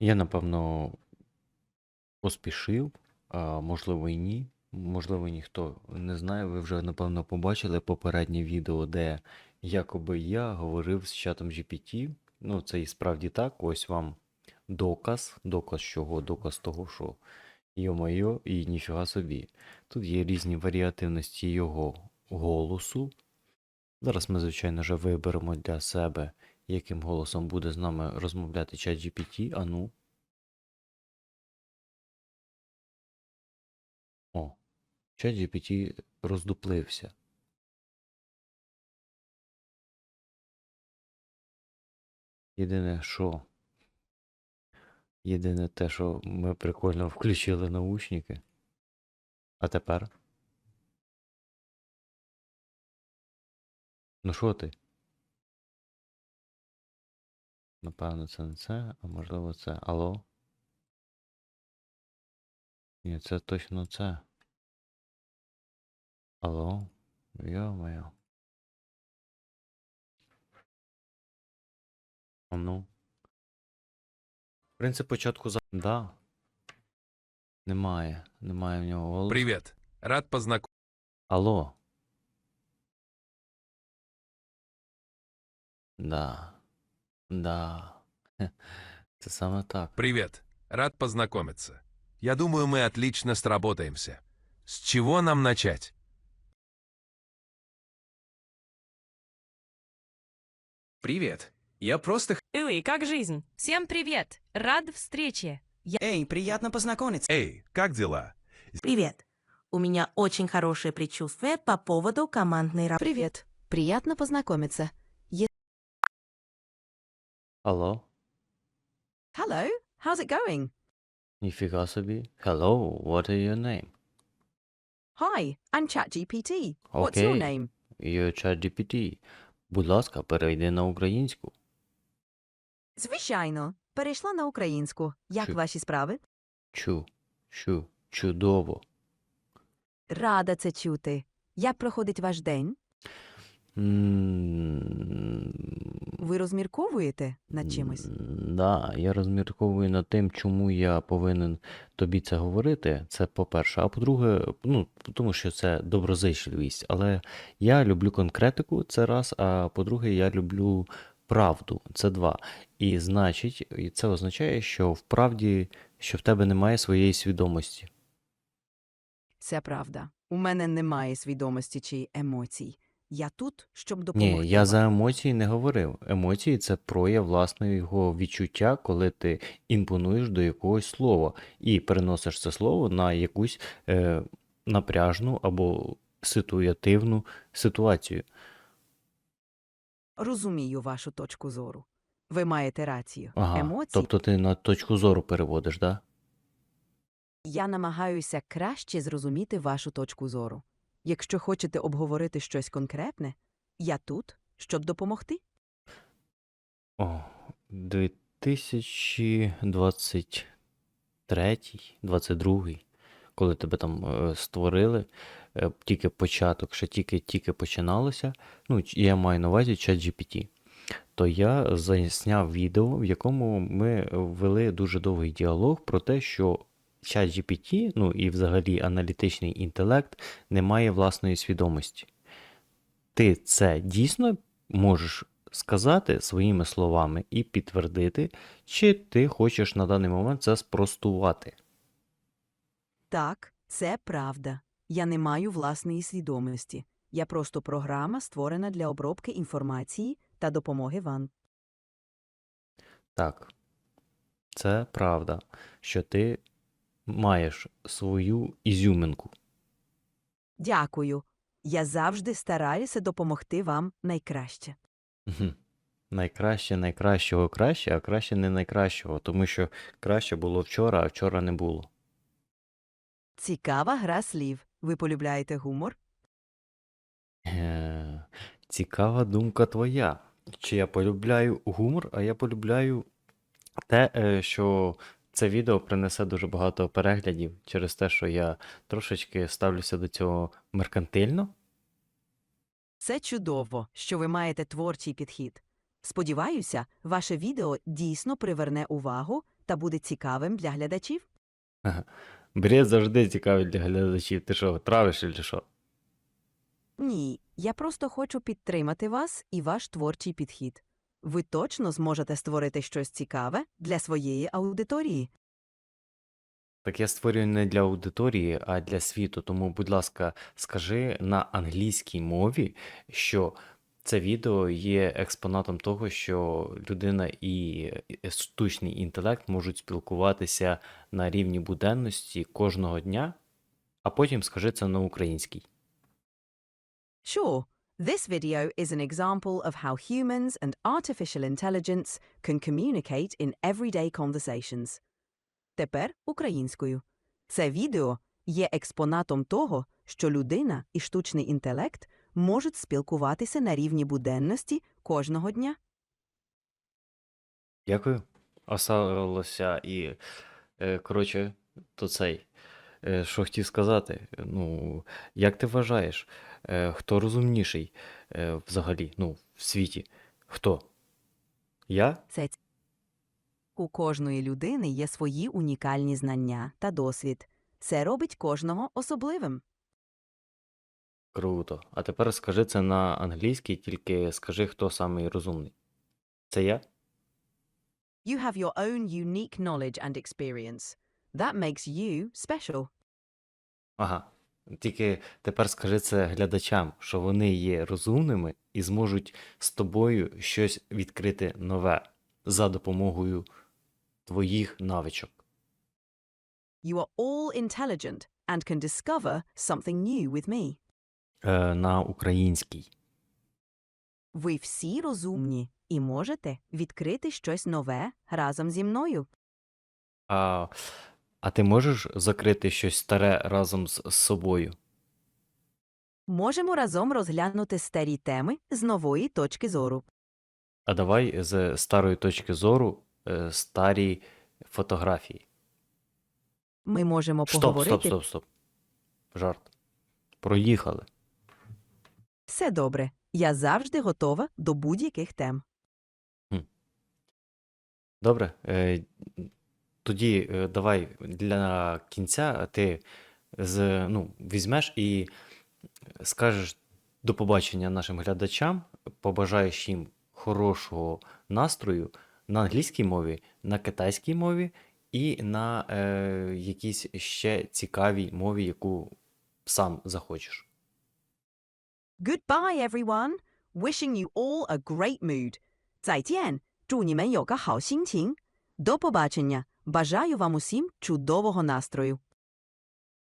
Я, напевно, поспішив, а можливо і ні. Можливо, ніхто не знає. Ви вже, напевно, побачили попереднє відео, де якоби я говорив з чатом GPT. Ну, це і справді так. Ось вам доказ. Доказ чого? Доказ того, що йо-моє, і ніфіга собі. Тут є різні варіативності його голосу. Зараз ми, звичайно вже виберемо для себе, яким голосом буде з нами розмовляти чат GPT. А ну. О, чат GPT роздуплився. Єдине, що. Єдине те, що ми прикольно включили наушники. А тепер? Ну що ти? Напевно, це не це, а можливо це. Алло? Ні, це точно це. Алло? Йо-моє. А ну. Принцип початку за. Да. Немає. Немає в нього голосу. Привет. Рад познакомиться. Алло. Да. Да. Це саме так. Привет. Рад познакомиться. Я думаю, мы отлично сработаемся. С чего нам начать? Привет. Я просто... х- Эй, как жизнь? Всем привет! Рад встрече! Эй, приятно познакомиться. Эй, как дела? Привет. У меня очень хорошее предчувствие по поводу командной работы. Привет. Приятно познакомиться. Алло. Hello. How's it going? Ніфіга собі. Hello, what is your name? Hi, I'm ChatGPT. What's your Окей. name? Your ChatGPT. Будь ласка, перейди на українську. Звичайно. Перейшла на українську. Як Чи- ваші справи? Чу. Чу. Чудово. Рада це чути. Як проходить ваш день? М, Ви розмірковуєте над чимось? м, Да, я розмірковую над тим, чому я повинен тобі це говорити. Це по-перше. А по-друге, ну, тому що це доброзичливість. Але я люблю конкретику, це раз. А по-друге, я люблю правду. Це два. І значить, і це означає, що в правді, що в тебе немає своєї свідомості. Це правда. У мене немає свідомості чи емоцій. Я тут, щоб допомогти. Ні, я вам. за емоції не говорив. Емоції це прояв власного відчуття, коли ти імпонуєш до якогось слова і переносиш це слово на якусь е, напряжну або ситуативну ситуацію. Розумію вашу точку зору. Ви маєте рацію. Ага. Емоції Тобто ти на точку зору переводиш, да? Я намагаюся краще зрозуміти вашу точку зору. Якщо хочете обговорити щось конкретне, я тут, щоб допомогти. О, 2023, 22, коли тебе там е, створили, е, тільки початок, ще тільки-тільки починалося, ну, я маю на увазі ChatGPT, то я засняв відео, в якому ми ввели дуже довгий діалог про те, що ChatGPT, ну і взагалі аналітичний інтелект, не має власної свідомості. Ти це дійсно можеш сказати своїми словами і підтвердити, чи ти хочеш на даний момент це спростувати. Так, це правда. Я не маю власної свідомості. Я просто програма, створена для обробки інформації та допомоги вам. Так, це правда, що ти маєш свою ізюминку. Дякую. Я завжди стараюся допомогти вам найкраще. Мгм. Найкраще, найкращого краще, а краще не найкращого, тому що краще було вчора, а вчора не було. Цікава гра слів. Ви полюбляєте гумор? Е, Цікава думка твоя. Чи я полюбляю гумор, а я полюбляю те, е, що це відео принесе дуже багато переглядів через те, що я трошечки ставлюся до цього меркантильно. Це чудово, що ви маєте творчий підхід. Сподіваюся, ваше відео дійсно приверне увагу та буде цікавим для глядачів. Бред завжди цікавий для глядачів. Ти що, травиш чи що? Ні, я просто хочу підтримати вас і ваш творчий підхід. Ви точно зможете створити щось цікаве для своєї аудиторії. Так я створюю не для аудиторії, а для світу. Тому, будь ласка, скажи на англійській мові, що це відео є експонатом того, що людина і штучний інтелект можуть спілкуватися на рівні буденності кожного дня, а потім скажи це на українській. Sure, this video is an example of how humans and artificial intelligence can communicate in everyday conversations. Тепер українською. Це відео є експонатом того, що людина і штучний інтелект можуть спілкуватися на рівні буденності кожного дня. Дякую. Осталося і, е, коротше, то цей. Е, Що хотів сказати? Ну, як ти вважаєш, е, хто розумніший е, взагалі, ну, в світі? Хто? Я? Це у кожної людини є свої унікальні знання та досвід. Це робить кожного особливим. Круто. А тепер скажи це на англійській, тільки скажи, хто самий розумний. Це я? You have your own unique knowledge and experience. That makes you special. Ага. Тільки тепер скажи це глядачам, що вони є розумними і зможуть з тобою щось відкрити нове за допомогою твоїх навичок. You are all intelligent and can discover something new with me. Е, на українській. Ви всі розумні і можете відкрити щось нове разом зі мною. А, а ти можеш закрити щось старе разом з, собою? Можемо разом розглянути старі теми з нової точки зору. А давай з старої точки зору е, старі фотографії. Ми можемо Стоп, поговорити. стоп, стоп, стоп. Жарт. Проїхали. Все добре. Я завжди готова до будь-яких тем. Добре. Е, тоді е, давай для кінця ти з, ну, візьмеш і скажеш до побачення нашим глядачам, побажаєш їм хорошого настрою на англійській мові, на китайській мові і на е, якійсь ще цікавій мові, яку сам захочеш. Goodbye, everyone. Wishing you all a great mood. 再见. 祝你们有个好心情. До побачення. Бажаю вам усім чудового настрою.